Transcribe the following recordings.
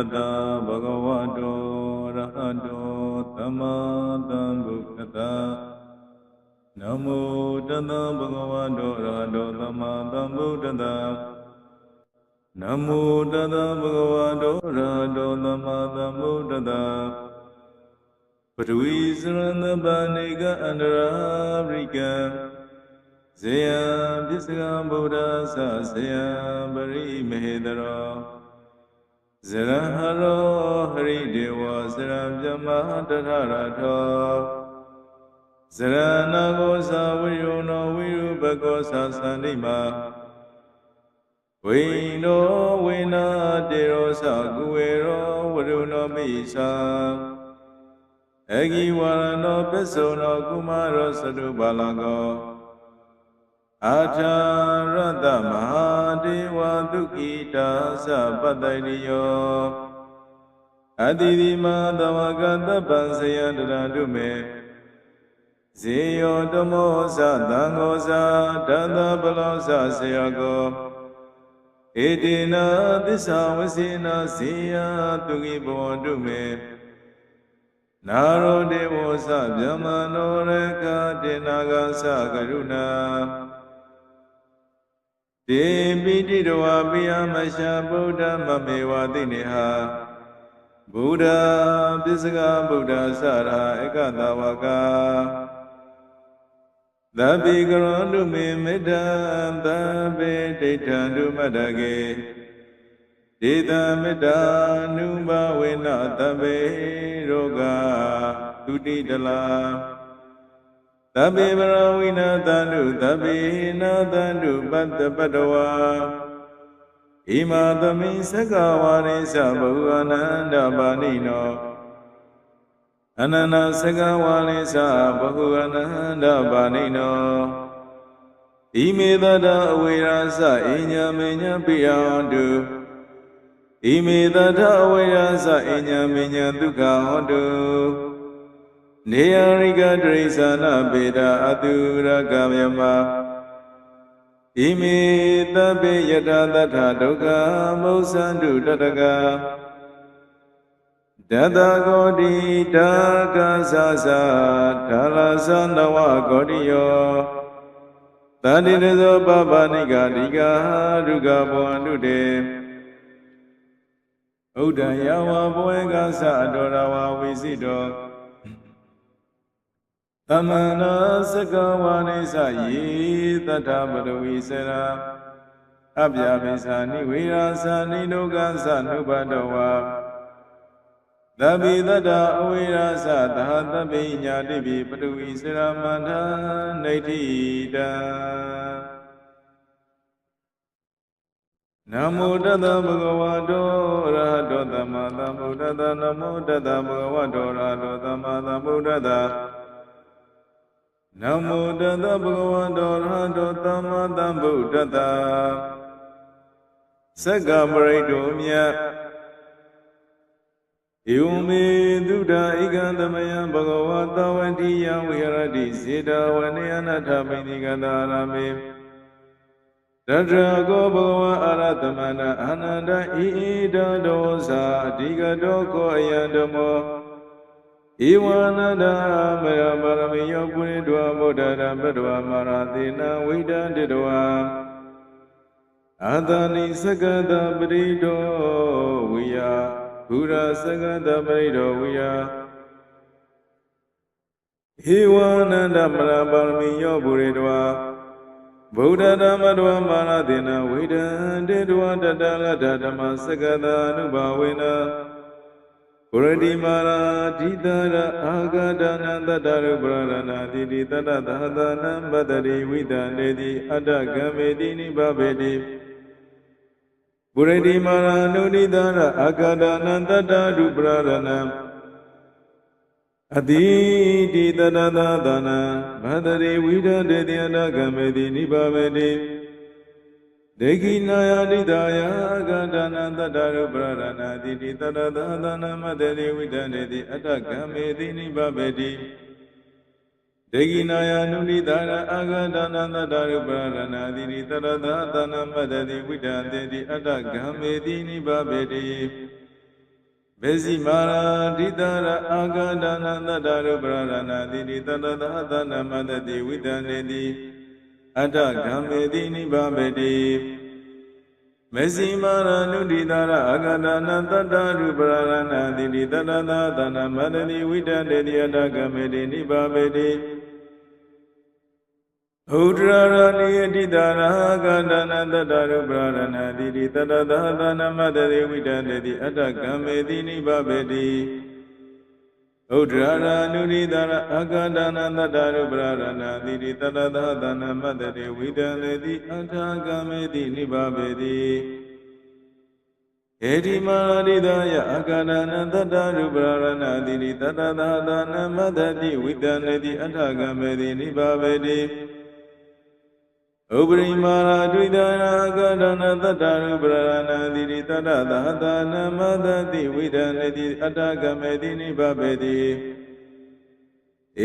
တ္တဗုဒ္ဓဝါတောရဟတောသမ္မာသမ္ဗုဒ္ဓတ္တနမောတတ္တဗုဒ္ဓဝါတောရဟတောသမ္မာသမ္ဗုဒ္ဓတ္တနမောတတ္တဗုဒ္ဓဝါတောရဟတောသမ္မာသမ္ဗုဒ္ဓတ္တပထဝီစရဏပါဏိကအန္တရာပရိကံဇေယပစ္စကဗုဒ္ဓသဇေယပရိမေဟတရော ဇရဟရောဟရိဒေဝဇရပြမတထရထောဇရဏကိုသာဝိရုဏဝိရုပကောသာသန္တိမာဝိနောဝိနာတေရောသကုဝေရောဝရုဏမိသာအဂိဝရနောပစ္စုနောကုမရောသတုပါလကောအာထာရတမဟာ ဒေဝဒုက္ခိတာသပတ္တိယောအတိတိမသဝကတပ္ပံဇယတရတုမေဇေယောတမောသသံဃောသတတပလောသဆေယကောဧတေနသစ္စာဝစေနဇေယတုခိဘောတုမေနာရောဒေဝသဗြဟ္မနောရကတေနာဂသကရုဏာ တေပိတိတဝါပိယမရှာဗုဒ္ဓမမေဝတိနေဟာဗုဒ္ဓပစ္စကဗုဒ္ဓစရာဧကတဝကသဗ္ဗေကရောတုမေမေတ္တံသဗ္ဗေဒိဋ္ဌံတုမတ္တကေဒေတမေတ္တာနုဘဝေနသဗ္ဗေရောဂသုတိတလာ သဗ္ဗေပရဝိနာတန္တုသဗ္ဗေနာတန္တုပတ္တပတ္တဝါဣမာသမိသက္ကဝါရိသဘုအနန္တပါဏိနောအနန္တသက္ကဝါရိသဘုအနန္တပါဏိနောဣမေတတအဝေရာသအညမေညပိယံတုဣမေတတအဝေရာသအညမေညဒုက္ခဟောတု နေယရိကဒရိသနာပေတာအတုရကမြမဣမေတပိယတသတ္ထဒုက္ခမௌသန္တုတတကတတကောတိတာကသသဒါလသနဝကောတိယောတတိရဇောပပနိကတိကာဒုက္ခဘောန္တုတေဥဒ္ဒယဝဘောေကသအတောရဝဝိစိတော သမနာစကဝါနိသယေတတ္ထပရဝိစရာအပြာပိသနိဝေရာသနိဒုက္ခသနုပတောဝါသဗ္ဗိတတအဝေရာသသဟတပိညာတိပိပရဝိစရာမန္တနေတိတံနမောတတဗုဒ္ဓဝါတောရဟတောသမ္မာသမ္ဗုဒ္ဓတနမောတတဗုဒ္ဓဝါတောရဟတောသမ္မာသမ္ဗုဒ္ဓတ နမောတတဗုဒ္ဓဝါတောရဟတောသမ္မာသမ္ဗုဒ္ဓတသက္ကပရိတောမြတ်ဧဝမေသုဒ္ဓဧကံသမယံဘဂဝါတဝတိယဝိရတိစေတဝနေအနထမိနိကတာရမေတတရာကောဘဂဝါအာရသမဏအာနန္ဒဣဣတတောသာအဓိကတောကောအယံဓမ္မော ဧဝနန္ဒမရပါရမေယောပုရိတဝဗုဒ္ဓရပတ္တဝမာရသေနဝိဒန္တိတဝအာသနိစကတပရိတောဝိယဘုရားစကတပရိတောဝိယဧဝနန္ဒမရပါရမေယောပုရိတဝဗုဒ္ဓဓမ္မတဝမာရသေနဝိဒန္တိတဝတတလတ္ထဓမ္မစကတာအနုဘာဝေန ပုရတိမာရာဓိတရအာဂဒနာတတရုပရဏာတိတိတတသဟတနံပတတိဝိတံနေတိအတ္တကမေတိနိဗ္ဗေတိပုရတိမာရာနုဒိတရအာဂဒနာတတရုပရဏံအတိတိတတသသနာဘဒတိဝိဒတေတိအတ္တကမေတိနိဗ္ဗေတိ ဒေဂိနာယတိတာယကန္တနာတတရုပရဏာတိတိတတသသနာမတတိဝိတန္တေတိအတ္တကမေတိနိဗ္ဗေတိဒေဂိနာယနုနိတာရအာဂန္တနာတတရုပရဏာတိတိတတသသနာမတတိဝိတန္တေတိအတ္တကမေတိနိဗ္ဗေတိဘေစီမာရာဒိတရအာဂဒနာတတရုပရရဏတိတိတတသသနမတတိဝိတံနေတိ အတ္တဂံမေတိနိဗ္ဗာမေတိမေစီမာရနုဒိတာရအာဂဒနာတတရူပရရဏတိတိတတသသနမတတိဝိတံနေတိအတ္တဂံမေတိနိဗ္ဗာမေတိဥဒရရဏိယတိတာရကန္တနာတတရုပရဏတိတိတတသသနမတတိဝိတံတိအတ္တကံမေတိနိဗ္ဗဗေတိ ဥဒရရဏုရိတာရအကန္တနာတတရုပရဏတိတိတတသသနမတတိဝိတံတိအတ္တကံမေတိနိဗ္ဗဗေတိဧတိမာရိဒယအကန္တနာတတရုပရဏတိတိတတသသနမတတိဝိတံတိအတ္တကံမေတိနိဗ္ဗဗေတိ ဥပရိမာရာဒွိဒရာကဒနာတတ္တရူပရဏံတိရိတတ္တသဟတနမတတိဝိဒနတိအတ္တကမေတိနိဗ္ဗဗေတိ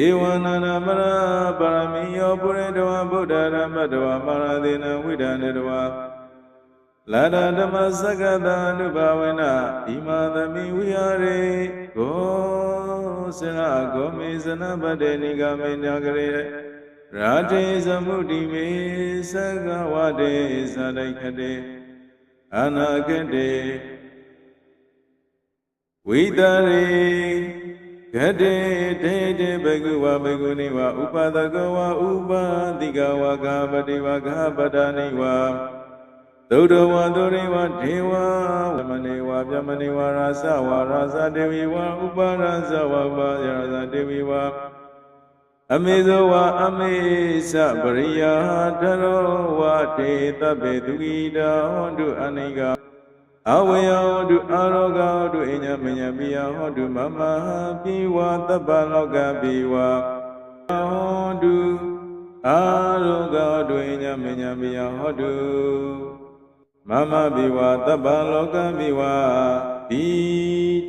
ဧဝနာနာမရပါရမီယောပုရိတဝဗုဒ္ဓရမတဝမာရသေနဝိဒနေတဝလာဒဓမ္မစကတအနုဘဝေနဣမာသမိဝိဟာရေကိုစရဂောမေဇနပတေနိဂမေညာကရေ ရာတေသမုဒိမေသကဝတေသတိခတေအနာကတေဝိတရေဂတေတေတေဘဂဝဘဂုနိဝဥပဒကဝဥပါတိကဝဂပတိဝဂပဒနိဝသုဒ္ဓဝသုရိဝဒေဝဝမနေဝပြမနေဝရာဇဝရာဇဒေဝီဝဥပါရာဇဝပါရာဇဒေဝီဝ အမေဇောဝအမေသပရိယာတရောဝတေတပေသူဂိတာဟောတုအနိကအဝေယောတုအာရောဂဟောတုအညမညပိယဟောတုမမပိဝသဗ္ဗလောကပိဝဟောတုအာရောဂဟောတုအညမညပိယဟောတု မမပိဝသဗ္ဗလောကပိဝပိ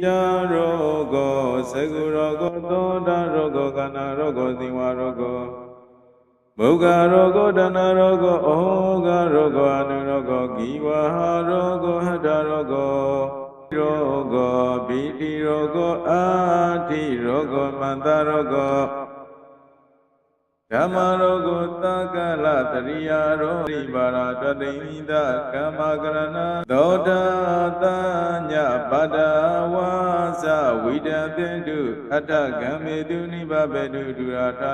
တာရောဂောသကုရောဂောသောတာရောဂောကနာရောဂောသင်္ဝါရောဂောမုဂရောဂောဒနာရောဂောဩဃရောဂောအနုရောဂောဂီဝါရောဂောဟတရောဂောရောဂောဘိတိရောဂောအာတိရောဂောမန္တရောဂော ဓမ္မရောဂောသကလတရိယာရောရိပါရာတတိမိတကမ္မကရဏသောတာတညပတ္တဝါသဝိဒတေတုအတ္တကံမေတုနိဗ္ဗဗေတုဒုရတာ